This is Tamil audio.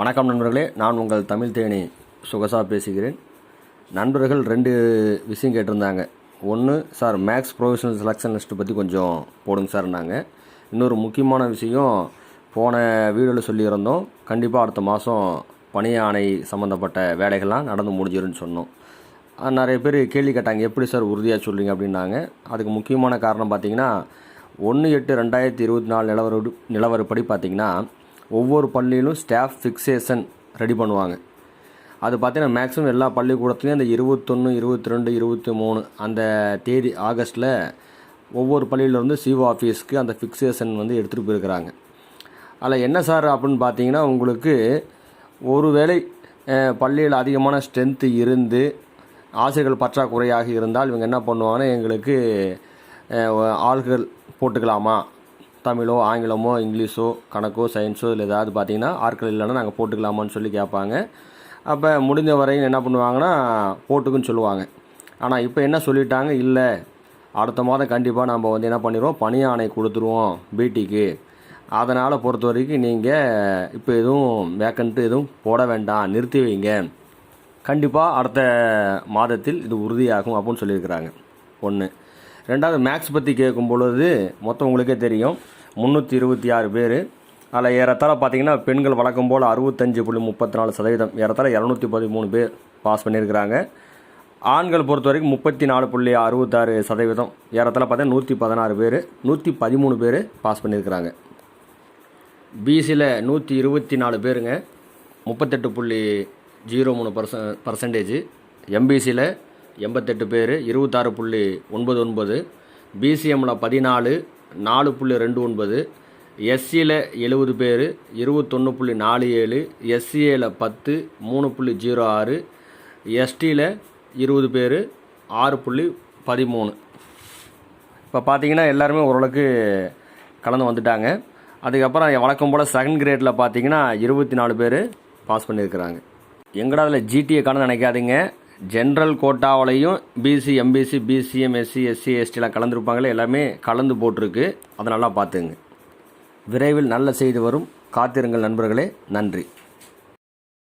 வணக்கம் நண்பர்களே நான் உங்கள் தமிழ் தேனி சுகசா பேசுகிறேன். நண்பர்கள் ரெண்டு விஷயம் கேட்டிருந்தாங்க. ஒன்று sir max professional selection list பற்றி கொஞ்சம் போடுங்க சார்னாங்க இன்னொரு முக்கியமான விஷயம் போன வீடியோவில் சொல்லியிருந்தோம். கண்டிப்பாக அடுத்த மாதம் பணி ஆணை சம்மந்தப்பட்ட வேலைகள்லாம் நடந்து முடிஞ்சிருன்னு சொன்னோம். நிறைய பேர் கேள்வி கேட்டாங்க எப்படி சார் உறுதியாக சொல்கிறீங்க அப்படின்னாங்க. அதுக்கு முக்கியமான காரணம் பார்த்தீங்கன்னா ஒன்று எட்டு ரெண்டாயிரத்தி இருபத்தி நாலு நிலவரப்படி நிலவரப்படி பார்த்தீங்கன்னா ஒவ்வொரு பள்ளியிலும் ஸ்டாஃப் ஃபிக்சேஷன் ரெடி பண்ணுவாங்க. அது பார்த்தீங்கன்னா மேக்ஸிமம் எல்லா பள்ளிக்கூடத்துலையும் அந்த இருபத்தொன்று இருபத்தி ரெண்டு இருபத்தி மூணு அந்த தேதி ஆகஸ்ட்டில் ஒவ்வொரு பள்ளியிலேருந்து சிஓ ஆஃபீஸ்க்கு அந்த ஃபிக்சேஷன் வந்து எடுத்துகிட்டு போயிருக்கிறாங்க. அதில் என்ன சார் அப்படின்னு பார்த்தீங்கன்னா உங்களுக்கு ஒருவேளை பள்ளியில் அதிகமான ஸ்ட்ரென்த்து இருந்து ஆசிரியர்கள் பற்றாக்குறையாக இருந்தால் இவங்க என்ன பண்ணுவாங்கன்னா எங்களுக்கு ஆள்கள் போட்டுக்கலாமா? தமிழோ ஆங்கிலமோ இங்கிலீஷோ கணக்கோ சயின்ஸோ இல்லை ஏதாவது பார்த்தீங்கன்னா ஆட்கள் இல்லைன்னா நாங்கள் போட்டுக்கலாமான்னு சொல்லி கேட்பாங்க. அப்போ முடிஞ்ச வரையும் என்ன பண்ணுவாங்கன்னா போட்டுக்குன்னு சொல்லுவாங்க. ஆனால் இப்போ என்ன சொல்லிட்டாங்க? இல்லை. அடுத்த மாதம் கண்டிப்பாக நம்ம வந்து என்ன பண்ணிடுவோம்? பணி ஆணை கொடுத்துருவோம் பிடிக்கு அதனால் பொறுத்த வரைக்கும் நீங்கள் இப்போ எதுவும் வேக்கண்ட்டு எதுவும் போட வேண்டாம். நிறுத்தி வைங்க. கண்டிப்பாக அடுத்த மாதத்தில் இது உறுதியாகும் அப்படின்னு சொல்லியிருக்கிறாங்க. ஒன்று ரெண்டாவது மேக்ஸ் பற்றி கேட்கும் பொழுது மொத்தம் உங்களுக்கே தெரியும். முந்நூற்றி இருபத்தி ஆறு பேர். அதில் ஏறத்தாழ பார்த்தீங்கன்னா பெண்கள் வழக்கம் போல் அறுபத்தஞ்சு புள்ளி முப்பத்தி நாலு சதவீதம். ஏறத்தாழ இரநூத்தி பதிமூணு பேர் பாஸ் பண்ணியிருக்கிறாங்க. ஆண்கள் பொறுத்த வரைக்கும் முப்பத்தி நாலு புள்ளி அறுபத்தாறு சதவீதம். ஏறத்தாழ பார்த்தீங்கன்னா நூற்றி பதினாறு பேர் நூற்றி பதிமூணு பேர் பாஸ் பண்ணியிருக்கிறாங்க. பிசியில் நூற்றி இருபத்தி நாலு பேருங்க. முப்பத்தெட்டு புள்ளி ஜீரோ மூணு பர்ச பர்சன்டேஜ் எம்பிசியில் எண்பத்தெட்டு பேர் இருபத்தாறு புள்ளி ஒன்பது ஒன்பது. பிசிஎம்மில் பதினாலு நாலு புள்ளி ரெண்டு ஒன்பது எஸ்சியில் எழுபது பேர் இருபத்தொன்று புள்ளி நாலு ஏழு எஸ்சிஏல பத்து மூணு புள்ளி ஜீரோ ஆறு எஸ்டியில் இருபது பேர் ஆறு புள்ளி பதிமூணு. இப்போ பார்த்தீங்கன்னா எல்லாருமே ஓரளவுக்கு கலந்து வந்துட்டாங்க. அதுக்கப்புறம் வழக்கம் போல் செகண்ட் கிரேடில் பார்த்தீங்கன்னா இருபத்தி நாலு பேர் பாஸ் பண்ணியிருக்கிறாங்க. எங்கடா அதில் ஜிடிஏ கணக்கு நினைக்காதீங்க. General கோட்டாவிலையும் BC MBC BCM SC SC எஸ்டிலாம் கலந்துருப்பாங்களே எல்லாமே கலந்து போட்டிருக்கு. அதை நல்லா பார்த்துங்க. விரைவில் நல்ல செய்தி வரும். காத்திருங்கள் நண்பர்களே. நன்றி.